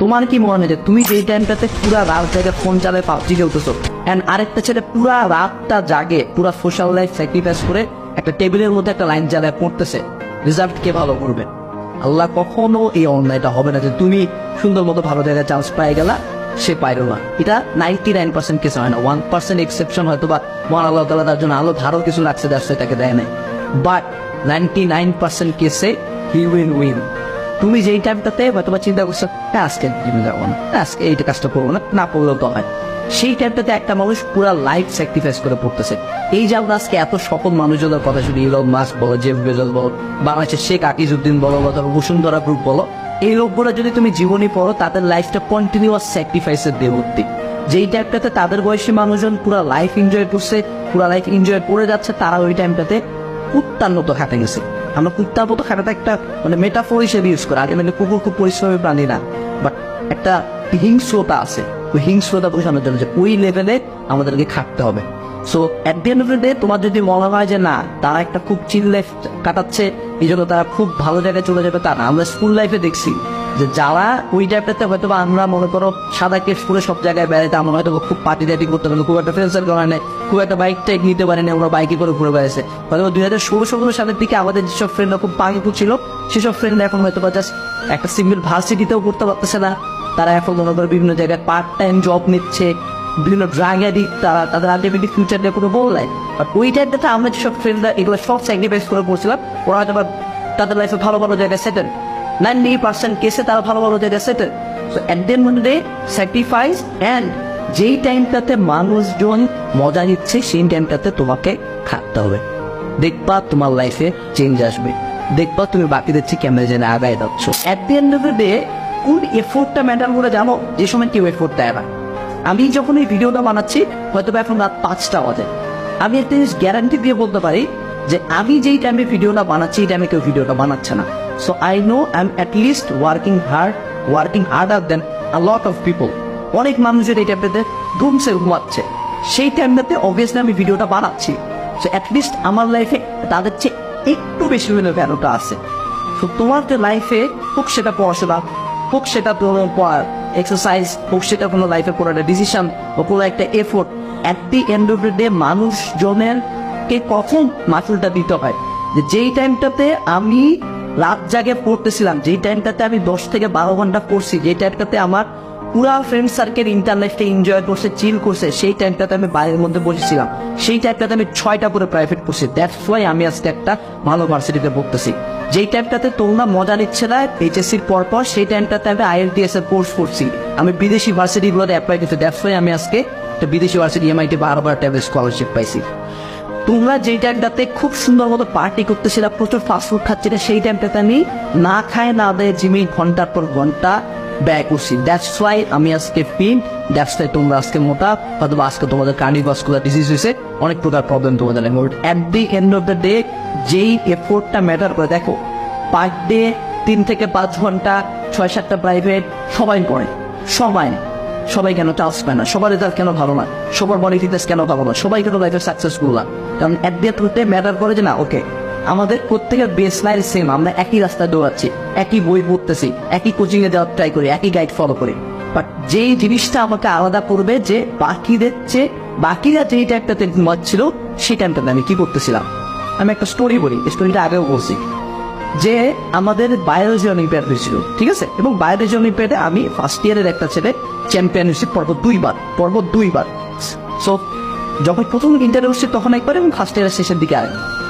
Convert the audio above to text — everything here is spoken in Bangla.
তোমার কি মনে হয় যে তুমি যেই টাইমটাতে পুরা রাত জায়গায় ফোন চালায় পাবজি খেলতেছো? অ্যান্ড আরেকটা ছেলে পুরা রাতটা জাগে, পুরা সোশ্যাল লাইফ স্যাক্রিফাইস করে একটা টেবিলের মধ্যে একটা লাইন চালায় পড়তেছে। রেজাল্ট কে ভালো করবে? আল্লাহ কখনো এই অন্যায়টা হবে না যে তুমি সুন্দর মতো ভালো জায়গায় চান্স পাই গেলা, সে পাইল না। এটা নাইনটি নাইন পার্সেন্ট কেস হয় না। ওয়ান পার্সেন্ট এক্সেপশন হয়তো বা মহান আল্লাহ তালা তার জন্য আলো ধারও কিছু লাগছে যার সেটাকে দেয় নাই। বাট নাইনটি নাইন পার্সেন্ট কেসে হি উইন উইন তুমি যেই টাইমটাতে বা চিন্তা করছ "হ্যাঁ, আজকে জিমে যাব না আজকে এইটা কাজটা করব না না পড়লেও তো হয়। সেই টাইমটাতে একটা মানুষ পুরো লাইফ স্যাক্রিফাইস করে পড়তেছে। এই যে আমরা আজকে এত সফল মানুষজনের কথা শুনি ইলন মাস্ক বলো জেফ বেজল বলো বাংলাদেশের শেখ আকিজউদ্দিন বলো বা ধরো বসুন্ধরা গ্রুপ বলো এই লোকগুলো যদি তুমি জীবনী পড়ো তাদের লাইফটা কন্টিনিউয়াস স্যাক্রিফাইসের দিয়ে ভর্তি যেই টাইমটাতে তাদের বয়সী মানুষজন পুরো লাইফ এনজয় করছে পুরো লাইফ এনজয় করে যাচ্ছে তারা ওই টাইমটাতে মতো খাটে গেছে আমরা কুত্তার মতো খেলাটা একটা মানে মেটাফোর হিসেবে ইউজ করি। আগে মানে কুকুর খুব পরিশ্রমী প্রাণী না বাট একটা হিংস্রতা আছে। ওই হিংস্রতা বোঝানোর জন্য যে ওই লেভেলে আমাদেরকে খাটতে হবে। So at the end of the day তোমার যদি মনে হয় যে না, তারা একটা খুব চিল লাইফ কাটাচ্ছে, এই জন্য তারা খুব ভালো জায়গায় চলে যাবে তা না। আমরা স্কুল লাইফে দেখছি যে যারা ওই টাইপটাতে হয়তো বা আমরা মনে করো সাদা কেস করে সব জায়গায় বেড়াইতে আমরা হয়তো খুব পার্টি টাইটি করতে পারি, খুব একটা ফ্রেন্সার করা নেই, খুব একটা বাইক টাইক নিতে পারি না আমরা বাইকে করে ঘুরে বেড়াইছে। হয়তো দুই হাজার ষোলো, সতেরো সালের দিকে আমাদের যেসব ফ্রেন্ডরা খুব পাঙ্কু ছিল, সেসব ফ্রেন্ড এখন হয়তো বা জাস্ট একটা সিঙ্গেল ভার্সিটিতেও করতে পারতেছে না। তারা এখন মনে করো বিভিন্ন জায়গায় পার্ট টাইম জব নিচ্ছে, বিভিন্ন ড্রাগ অ্যাডিক্ট তারা তাদের আলটিমেটলি ফিউচার নিয়ে কোনো বল নাই। বাট ওই টাইমটাতে আমরা যেসব ফ্রেন্ডরা এগুলো সব স্যাক্রিফাইস করে পড়ছিলাম, ওরা হয়তো বা তাদের লাইফে ভালো ভালো জায়গায় সেটেল নাইনটি পার্সেন্ট কেসে তারা settle so then sacrifice and যেই টাইমটাতে মানুষজন মজা নিচ্ছে, সেই টাইমটাতে তোমাকে খাটতে হবে। দেখবা তোমার লাইফে চেঞ্জ আসবে। দেখবা তুমি আগায় যাচ্ছ। At the end of the day কোন এফোর্টটা ম্যাটার করে জানো? যে সময় কেউ এফোর্ট দেয় না। আমি যখন এই ভিডিওটা বানাচ্ছি, হয়তো এখন রাত পাঁচটা বাজে। আমি একটা জিনিস গ্যারান্টি দিয়ে বলতে পারি যে আমি যেই টাইমে ভিডিওটা বানাচ্ছি, এই টাইমে কেউ ভিডিওটা বানাচ্ছে না। I know I am at least working hard working harder than a lot of people অনেক মানুষের এই টাইমটাতে ধুমসে ঘুমাচ্ছে। সেই টাইমটাতে অবভিয়াসলি আমি ভিডিওটা বানাচ্ছি। সো অ্যাটলিস্ট আমার লাইফে তাদের চেয়ে একটু বেশি হলে ভ্যালুটা আছে। তো তোমার যে লাইফে হোক সেটা পড়াশোনা, হোক সেটা তোমার পড়ার এক্সারসাইজ হোক সেটা কোনো লাইফে কোনো একটা ডিসিশন বা কোনো একটা effort at the end of the day মানুষজনের কে কখন মাসুলটা দিতে হয়? যে যেই টাইমটাতে আমি রাত জাগে পড়তেছিলাম। যেই টাইমটাতে আমি দশ থেকে বারো ঘণ্টা পড়ছি, যেই টাইমটাতে আমার পুরা ফ্রেন্ড সার্কেল ইন্টারনেটে এনজয় করছে চিল করছে, সেই টাইমটাতে আমি বাইরের মধ্যে বসেছিলাম। সেই টাইমটাতে আমি ছয়টা করে প্রাইভেট করছি দ্যাটস ওয়াই আমি আজকে একটা ভালো ভার্সিটিতে পড়তেছি যেই টাইমটাতে তোমরা মজা নিচ্ছে না এইচএসসির পর পর সেই টাইমটাতে আমি আইএলটিএস এর কোর্স করছি। আমি বিদেশি ভার্সিটিগুলোতে অ্যাপ্লাই করছি। দ্যাটস ওয়াই আমি আজকে একটা বিদেশি ভার্সিটি এমআইটি বারবার টাইপের স্কলারশিপ পাইছি। তোমরা যেই টাইমটাতে খুব সুন্দর মতো পার্টি করতেছিলা, প্রচুর ফাস্টফুড খাচ্ছিলে, সেই টাইমটাতে আমি না খায় না দেয় জিমি ঘণ্টার পর ঘণ্টা ব্যয় করছি দ্যাটস ওয়াই আমি আজকে ফিট দ্যাটস ওয়াই তোমরা আজকে মোটা, অথবা আজকে তোমাদের কার্ডিভাস্কুলার ডিজিজ হয়েছে, অনেক প্রকার প্রবলেম তোমাদের at the end of the day যেই এফোর্টটা ম্যাটার করে, দেখো পার ডে তিন থেকে পাঁচ ঘণ্টা ছয় সাতটা প্রাইভেট সবাই পড়ে সবাই। সবাই কেন চান্স পায় না? সবার রেজাল্ট কেন ভালো না? সবার বডি ফিটনেস কেন ভালো না? সবাই কেন লাইফে সাকসেসফুল না। কারণ অ্যাট দি এন্ড ম্যাটার করে যে না ওকে আমাদের প্রত্যেকের বেস লাইন সেম আমরা একই রাস্তায় দৌড়াচ্ছি, একই বই পড়তেছি, একই কোচিং এ যাওয়ার ট্রাই করি, একই গাইড ফলো করি। বাট যেই জিনিসটা আমাকে আলাদা করবে, যে বাকিদের চেয়ে, বাকিরা যেই টাইপটাতে ঘুমাচ্ছিল সেই টাইমটাতে আমি কি করতেছিলাম? আমি একটা স্টোরি বলি স্টোরিটা আগেও বলছি। যে আমাদের বায়োলজি অলিম্পিয়াড হয়েছিল ঠিক আছে? এবং বায়োলজি অলিম্পিয়াডে আমি ফার্স্ট ইয়ারের একটা ছেলে চ্যাম্পিয়ন হয়েছি পর্ব দুইবার পর্ব দুইবার। সো যখন প্রথম ইন্টারভিউ হচ্ছে, তখন একবার এবং ফার্স্ট ইয়ারের শেষের দিকে আরেকবার।